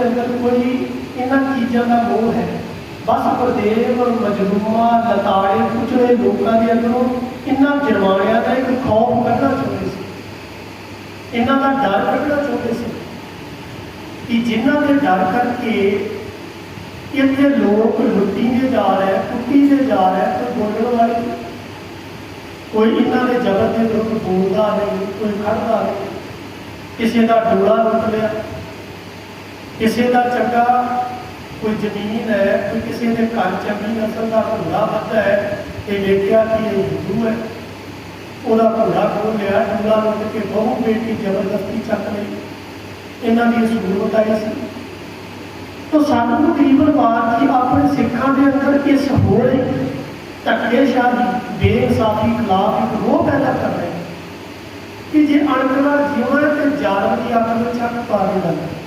ਦੇ ਅੰਦਰ ਕੋਈ ਇਹਨਾਂ ਚੀਜ਼ਾਂ ਦਾ ਮੋਹ ਹੈ। ਬਸ ਗੁਰਦੇਵ ਮਜਲੂਮਾ ਲਤਾੜੇ ਕੁਚਲੇ ਲੋਕਾਂ ਦੇ ਅੰਦਰੋਂ ਇਹਨਾਂ ਜਰਮਾਣਿਆਂ ਦਾ ਇੱਕ ਖੌਫ ਕੱਢਣਾ ਚਾਹੁੰਦੇ ਸੀ। ਇਹਨਾਂ ਦਾ ਡਰ ਕੱਢਣਾ ਚਾਹੁੰਦੇ ਸੀ ਕਿ ਜਿਨ੍ਹਾਂ ਦੇ ਡਰ ਕਰਕੇ ਇੱਥੇ ਲੋਕ ਲੁੱਟੀਂਦੇ ਜਾ ਰਹੇ ਕੁੱਟੀਂਦੇ ਜਾ ਰਹੇ ਕੋਈ ਬੋਲਣ ਵਾਲੇ ਕੋਈ ਇਹਨਾਂ ਦੇ ਜਗਤ ਦੇ ਵਿਰੁੱਧ ਬੋਲਦਾ ਨਹੀਂ, ਕੋਈ ਖੜਦਾ ਨਹੀਂ। ਕਿਸੇ ਦਾ ਡੋਲਾ ਲੁੱਟ ਲਿਆ। ਕਿਸੇ ਦਾ ਚੰਗਾ ਕੋਈ ਜ਼ਮੀਨ ਹੈ, ਕੋਈ ਕਿਸੇ ਦੇ ਘਰ ਚੰਗੀ ਨਸਲ ਦਾ ਘੋੜਾ ਵੱਧਦਾ ਹੈ ਤੇ ਵੇਖਿਆ ਕਿ ਇਹ ਹਿੰਦੂ ਹੈ। ਉਹਦਾ ਘੋੜਾ ਖੋਹ ਲਿਆ ਡੋਲਾ ਲੁੱਟ ਕੇ ਬਹੁ ਬੇਟੀ ਜ਼ਬਰਦਸਤੀ ਚੱਕ ਲਈ। ਇਹਨਾਂ ਦੀ ਸਹੂਲਤ ਆਈ ਸੀ। ਤਾਂ ਸਾਨੂੰ ਤਕਰੀਬਨ ਬਾਤ ਜੀ ਆਪਣੇ ਸਿੱਖਾਂ ਦੇ ਅੰਦਰ ਇਸ ਹੋਰੇ ਧੱਕੇਸ਼ਾਹੀ ਬੇਇਨਸਾਫੀ ਖਿਲਾਫ ਇੱਕ ਰੋਹ ਪੈਦਾ ਕਰ ਰਹੇ ਕਿ ਜੇ ਅਣਕਲਾ ਜੀਵਨ ਤੇ ਜਾਲਮ ਦੀ ਅੱਖ ਵਿੱਚ ਅੱਖ ਪਾ ਦੇ ਲੱਗ